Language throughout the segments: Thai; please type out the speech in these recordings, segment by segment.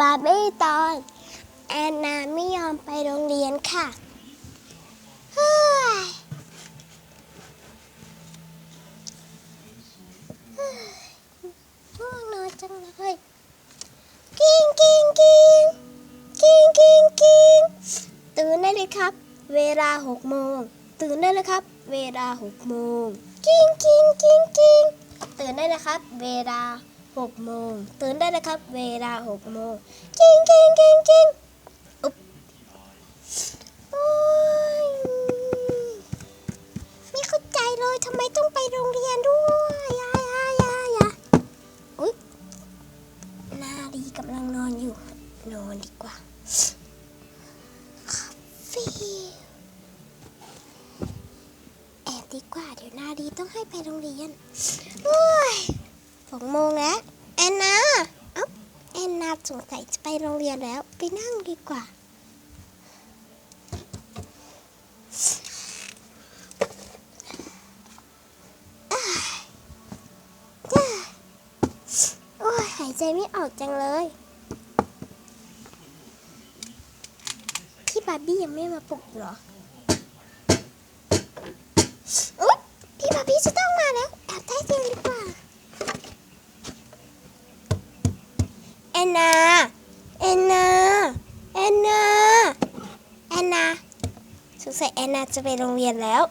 บาร์บี้ตอน แอนนาไม่ยอมไปโรงเรียนค่ะเฮ้ยง่วงนอนจังเลยกิ้งกิ้งกิ้งกิ้งกิ้งกิ้งตื่นได้เลยครับ เวลาหกโมง ตื่นได้เลยครับ เวลาหกโมง กิ้งกิ้งกิ้งกิ้งตื่นได้เลยครับ เวลา หกโมงตื่นได้เลยครับ เวลาหกโมงกิ้งกิ้งกิ้งกิ้งอุ๊บโอ้ยไม่เข้าใจเลยทำไมต้องไปโรงเรียนด้วยยายายายาอุ๊ยนาดีกำลังนอนอยู่ นอนดีกว่าฟีแอบดีกว่าเดี๋ยวนาดีต้องให้ไปโรงเรียนโอ้ย สองโมงแล้วแอนนาเอ้าแอนนาสงสัยจะไปโรงเรียนแล้ว ไปนั่งดีกว่า โอ้ยหายใจไม่ออกจังเลยพี่บาร์บี้ยังไม่มาปลุกเหรออุ๊ยพี่บาร์บี้จะต้องมาแล้วแอบใต้เตียงดีกว่ อนนา แอนนา แอนนา แอนนาสงสัยแอนนาจะไปโรงเรียนแล้ว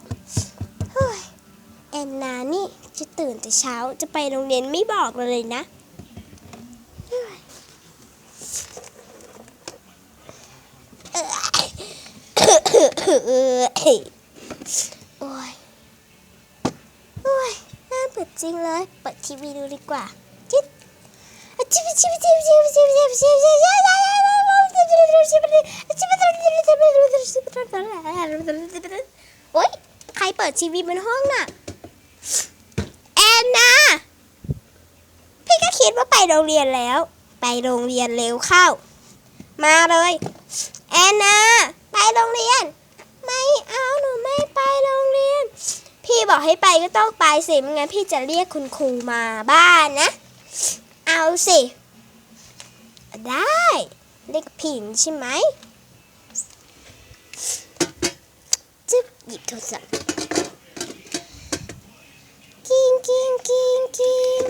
เฮ้ยแอนนานี่จะตื่นแต่เช้าจะไปโรงเรียนไม่บอกเราเลยนะเฮ้ยเอ้ยโอ้ย โอ้ยน่าเปิดจริงเลย เปิดทีวีดูดีกว่า โอ๊ยใครเปิดทีวีบนห้องน่ะ แอนนาพี่ก็คิดว่าไปโรงเรียนแล้ว ไปโรงเรียนเร็วเข้า มาเลย แอนนาไปโรงเรียน ไม่เอาหนูไม่ไปโรงเรียน พี่บอกให้ไปก็ต้องไปสิไม่งั้นพี่จะเรียกคุณครูมาบ้านนะ เอาสิ ได้เรียกผิงใช่ไหมจึ๊บหยิบโทรศัพท์กิ้งกิ้งกิ้งกิ้ง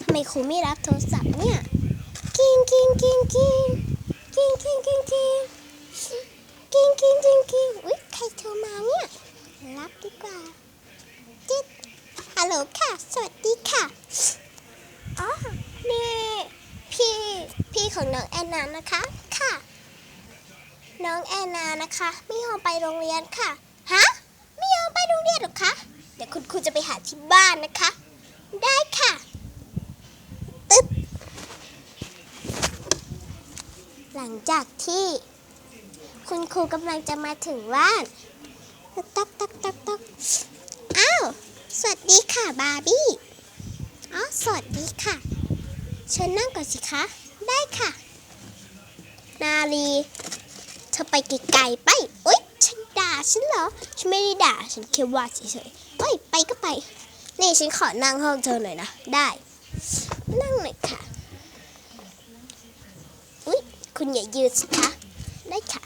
ทำไมครูไม่รับโทรศัพท์เนี่ยกิ้งกิ้งกิ้งกิ้งกิ้งกิ้งกิ้งกิ้งกิ้งกิ้งกิ้งกิ้งอุ๊ยใครโทรมาเนี่ยรับดีกว่าจิ๊ดฮัลโหลค่ะ สวัสดีค่ะอ๋อ พี่พี่ของน้องแอนนานะคะ ค่ะ น้องแอนนานะคะไม่ยอมไปโรงเรียนค่ะ ฮะ ไม่ยอมไปโรงเรียนหรอคะ เดี๋ยวคุณครูจะไปหาที่บ้านนะคะ ได้ค่ะตึ๊บ หลังจากที่ คุณครูกำลังจะมาถึงบ้านตักตักตักตักอ้าว สวัสดีค่ะบาร์บี้ อ๋อ สวัสดีค่ะ เชิญนั่งก่อนสิคะ ได้ค่ะ นาลีเธอไปไกลๆไปโอ๊ยฉันด่าฉันเหรอ ฉันไม่ได้ด่า ฉันแค่ว่าเฉยๆเอ้ยไปก็ไป นี่ฉันขอนั่งห้องเธอหน่อยนะ ได้ นั่งหน่อยค่ะ อุ๊ย คุณอย่ายืดสิคะ ได้ค่ะ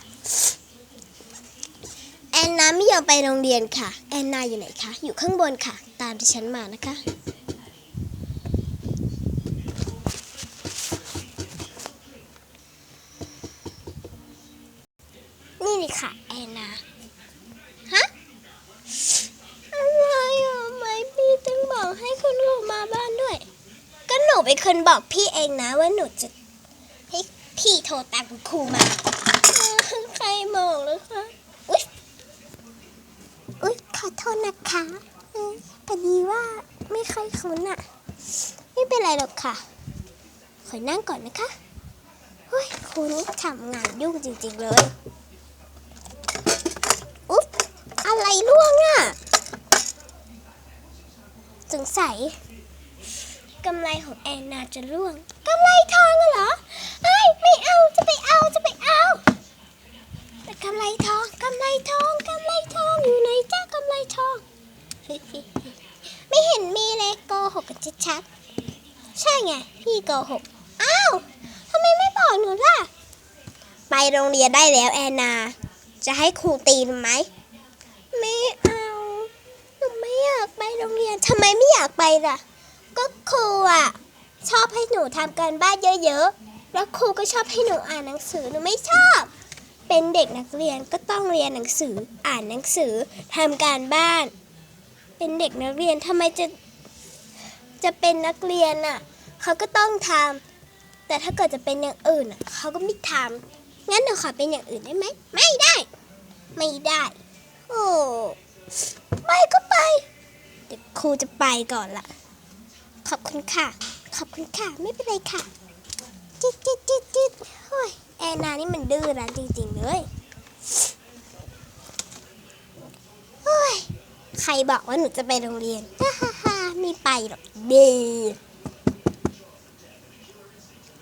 แอนนาไม่ยอมไปโรงเรียนค่ะ แอนนาอยู่ไหนคะ อยู่ข้างบนค่ะ ตามที่ฉันมานะคะ นี่เลย ค่ะแอนนาฮะอะไรอะไม่พี่ต้องบอกให้คุณครูมาบ้านด้วย ก็หนูเป็นคนบอกพี่เองนะว่าหนูจะให้พี่โทรตามคุณครูมาเออใครบอกเลยคะอุ๊ยอุ๊ยขอโทษนะคะเออพอดีว่าไม่ค่อยคุ้นอะไม่เป็นไรหรอกค่ะ ขอนั่งก่อนนะคะเฮ้ยครูนี่ทำงานยุ่งจริง ๆ เลย อุ๊บ อะไรร่วงอะสงสัยกำไรของแอนนาจะร่วงกำไรทองเหรอเอ้ยไม่เอาจะไปเอาจะไปเอา แต่กำไรทองกำไรทองกำไรทองอยู่ไหนจ้ากำไรทอง ไม่เห็นมีเลยโกหกกันชัดๆใช่ไงพี่โกหกอ้าวทำไมไม่บอกหนูล่ะ ไปโรงเรียนได้แล้วแอนนา จะให้ครูตีนไหมเอา หนูไม่อยากไปโรงเรียน ทำไมไม่อยากไปล่ะ ก็ครูอะ ชอบให้หนูทำการบ้านเยอะๆ แล้วครูก็ชอบให้หนูอ่านหนังสือหนูไม่ชอบ เป็นเด็กนักเรียนก็ต้องเรียนหนังสืออ่านหนังสือทำการบ้าน เป็นเด็กนักเรียนทำไมจะจะเป็นนักเรียนอะเขาก็ต้องทำแต่ถ้าเกิดจะเป็นอย่างอื่นอะเขาก็ไม่ทำงั้นหนูขอเป็นอย่างอื่นได้ไหมไม่ได้ ไม่ได้ โอ้ไปก็ไป เดี๋ยวครูจะไปก่อนละขอบคุณค่ะ ขอบคุณค่ะ ไม่เป็นไรค่ะ จิ๊ดจิ๊ดจิ๊ดจิ๊ดโอ้ยแอนนานี่มันดื้อรั้นจริง ๆ เลยโอ้ยใครบอกว่าหนูจะไปโรงเรียนฮ่าฮ่าฮ่าไม่ไปหรอกดี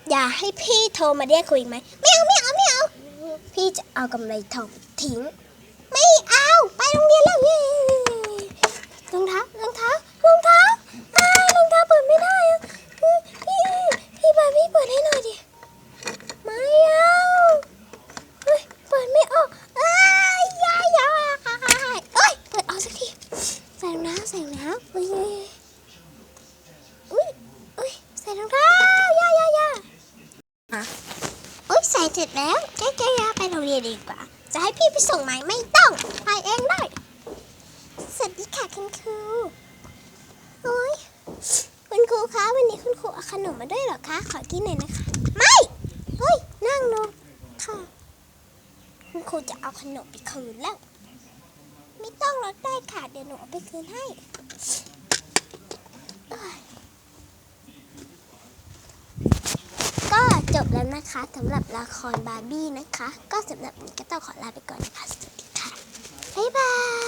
อย่าให้พี่โทรมาเรียกคุยกไหมไม่เอาไม่เอาไม่เอา พี่จะเอากำไรทองทิ้ง ไม่เอา ไปโรงเรียนแล้วเย้ รองเท้ารองเท้ารองเท้าอ้ายรองเท้าเปิดไม่ได้อะพี่พี่พี่บาร์บี้เปิดให้หน่อยดิไม่เอาเฮ้ยเปิดไม่ออกอ้ายยายยายเอ้ยเปิดออกสักทีใส่รองเท้าใส่รองเท้าอุ้ยอุ้ยอุ้ยใส่รองเท้ายายายาอะอุ้ยใส่เสร็จแล้วเจ๊เจ๊ยาไปโรงเรียนดีกว่า จะให้พี่ไปส่งไหมไม่ต้องไปเองได้สวัสดี ค่ะคุณครูโอ้ยคุณครูคะวันนี้คุณครูเอาขนมมาด้วยเหรอคะ ขอกินหน่อยนะคะ ไม่เฮ้ยนั่งลงค่ะคุณครูจะเอาขนมไปคืนแล้ว ไม่ต้องรถได้ค่ะเดี๋ยวหนูเอาไปคืนให้ก็จบแล้วนะคะสำหรับละครบาร์บี้นะคะ ก็สำหรับนี้ก็ต้องขอลาไปก่อนนะคะสวัสดีค่ะ บ๊ายบาย